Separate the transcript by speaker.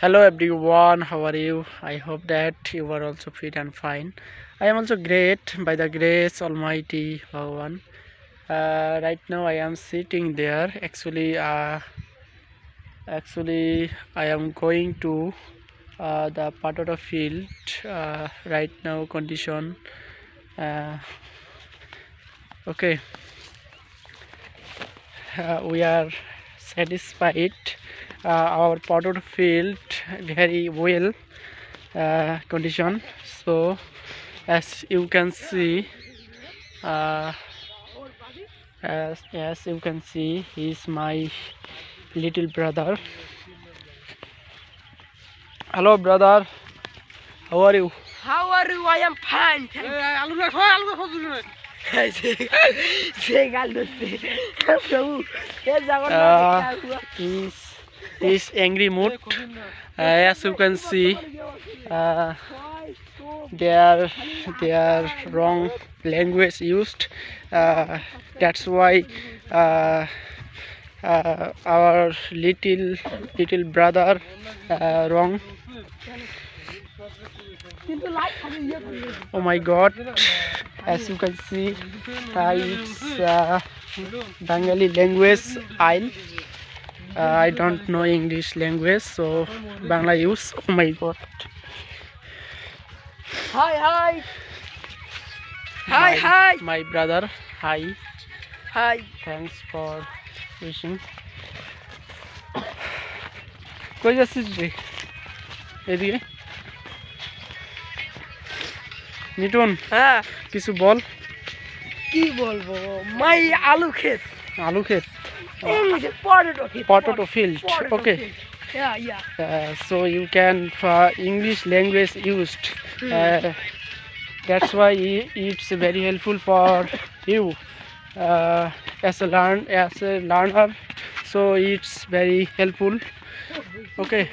Speaker 1: Hello everyone, how are you? I hope that you are also fit and fine. I am also great by the grace Almighty Bhagavan. Uh, right now I am sitting there. Actually, uh, actually I am going to uh, the field. Uh, right now condition. Uh, okay, uh, we are satisfied. Uh, our powder field very well uh, condition. So as you can see uh, as, as you can see is my little brother. Hello brother. How are you?
Speaker 2: How are you? I am fine thank you.
Speaker 1: uh, he's this angry mood. Uh, as you can see uh, they are they are wrong language used. Uh, that's why uh, uh, our little little brother uh, wrong. Oh my god. As you can see uh, it's uh, bengali language. Aisle I don't know English language, so Bangla use. Oh my God!
Speaker 2: Hi hi hi
Speaker 1: My-
Speaker 2: hi
Speaker 1: My brother, hi.
Speaker 2: Hi
Speaker 1: Thanks for wishing. কই যাচ্ছিস রে এদিকে নিটুন
Speaker 2: হ্যাঁ
Speaker 1: কিছু বল
Speaker 2: কি বলব মাই আলু ক্ষেত
Speaker 1: আলু ক্ষেত
Speaker 2: ইংলিশে পটেটো ক্ষেত
Speaker 1: potato field okay
Speaker 2: yeah yeah
Speaker 1: uh, so you can uh, english language used uh, that's why i- it's very helpful for you uh, as a learn as a learner so it's very helpful okay